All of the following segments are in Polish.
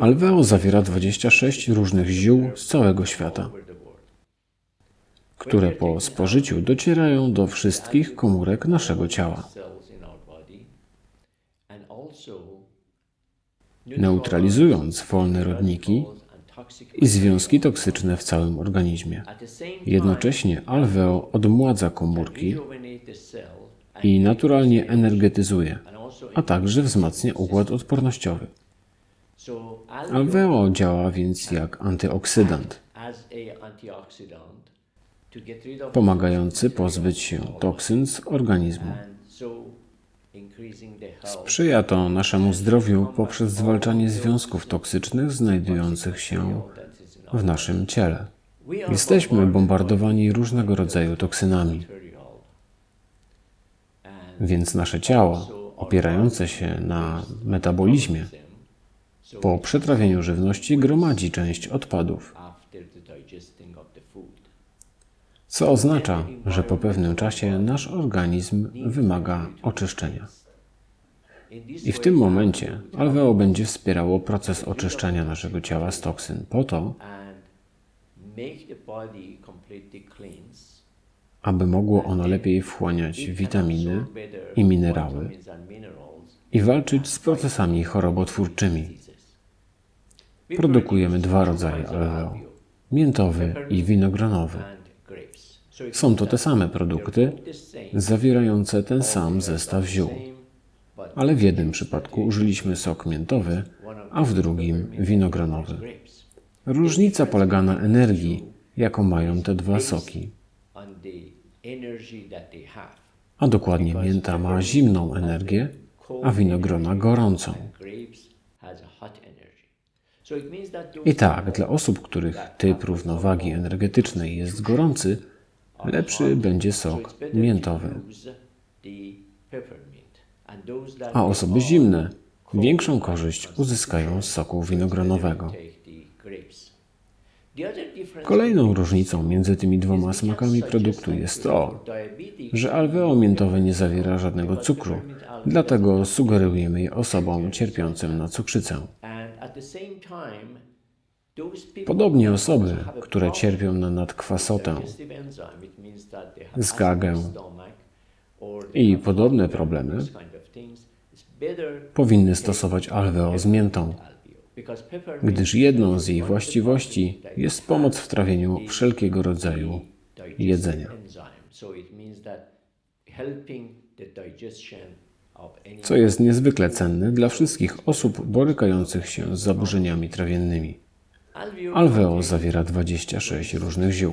Alveo zawiera 26 różnych ziół z całego świata, które po spożyciu docierają do wszystkich komórek naszego ciała. neutralizując wolne rodniki i związki toksyczne w całym organizmie. Jednocześnie Alveo odmładza komórki i naturalnie energetyzuje, a także wzmacnia układ odpornościowy. Alveo działa więc jak antyoksydant, pomagający pozbyć się toksyn z organizmu. Sprzyja to naszemu zdrowiu poprzez zwalczanie związków toksycznych znajdujących się w naszym ciele. Jesteśmy bombardowani różnego rodzaju toksynami, więc nasze ciało, opierające się na metabolizmie, po przetrawieniu żywności gromadzi część odpadów, co oznacza, że po pewnym czasie nasz organizm wymaga oczyszczenia. I w tym momencie Alveo będzie wspierało proces oczyszczania naszego ciała z toksyn po to, aby mogło ono lepiej wchłaniać witaminy i minerały i walczyć z procesami chorobotwórczymi. Produkujemy dwa rodzaje alveo: miętowy i winogronowy. Są to te same produkty zawierające ten sam zestaw ziół, ale w jednym przypadku użyliśmy sok miętowy, a w drugim winogronowy. Różnica polega na energii, jaką mają te dwa soki. A dokładnie mięta ma zimną energię, a winogrona gorącą. I tak, dla osób, których typ równowagi energetycznej jest gorący, lepszy będzie sok miętowy. A osoby zimne większą korzyść uzyskają z soku winogronowego. Kolejną różnicą między tymi dwoma smakami produktu jest to, że alveo miętowe nie zawiera żadnego cukru, dlatego sugerujemy je osobom cierpiącym na cukrzycę. Podobnie osoby, które cierpią na nadkwasotę, zgagę. i podobne problemy, powinny stosować alveo z miętą, gdyż jedną z jej właściwości jest pomoc w trawieniu wszelkiego rodzaju jedzenia. Co jest niezwykle cenne dla wszystkich osób borykających się z zaburzeniami trawiennymi. Alveo zawiera 26 różnych ziół.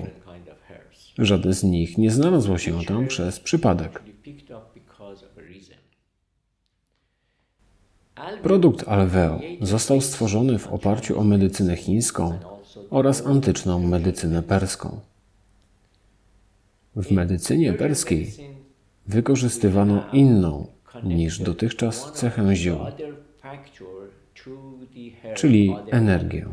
Żadne z nich nie znalazło się tam przez przypadek. Produkt Alveo został stworzony w oparciu o medycynę chińską oraz antyczną medycynę perską. W medycynie perskiej wykorzystywano inną niż dotychczas cechę ziół, czyli energię.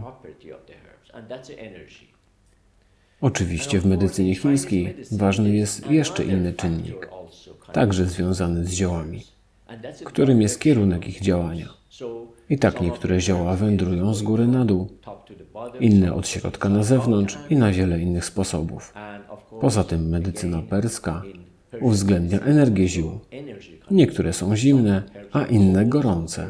Oczywiście w medycynie chińskiej ważny jest jeszcze inny czynnik, także związany z ziołami, którym jest kierunek ich działania. I tak niektóre zioła wędrują z góry na dół, inne od środka na zewnątrz i na wiele innych sposobów. Poza tym medycyna perska uwzględnia energię ziół. Niektóre są zimne, a inne gorące.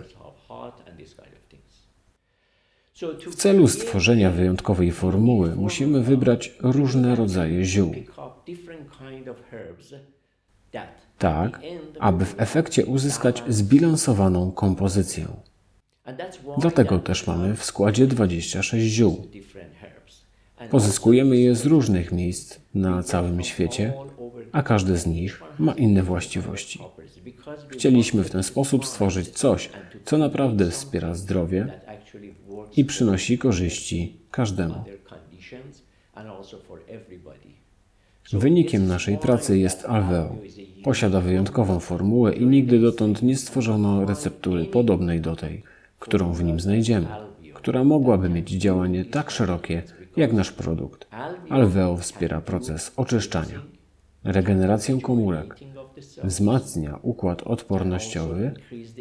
W celu stworzenia wyjątkowej formuły musimy wybrać różne rodzaje ziół, tak aby w efekcie uzyskać zbilansowaną kompozycję. Dlatego też mamy w składzie 26 ziół. Pozyskujemy je z różnych miejsc na całym świecie, a każde z nich ma inne właściwości. Chcieliśmy w ten sposób stworzyć coś, co naprawdę wspiera zdrowie i przynosi korzyści każdemu. Wynikiem naszej pracy jest Alveo. Posiada wyjątkową formułę i nigdy dotąd nie stworzono receptury podobnej do tej, którą w nim znajdziemy, która mogłaby mieć działanie tak szerokie jak nasz produkt. Alveo wspiera proces oczyszczania, regenerację komórek wzmacnia układ odpornościowy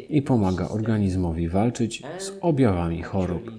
i pomaga organizmowi walczyć z objawami chorób.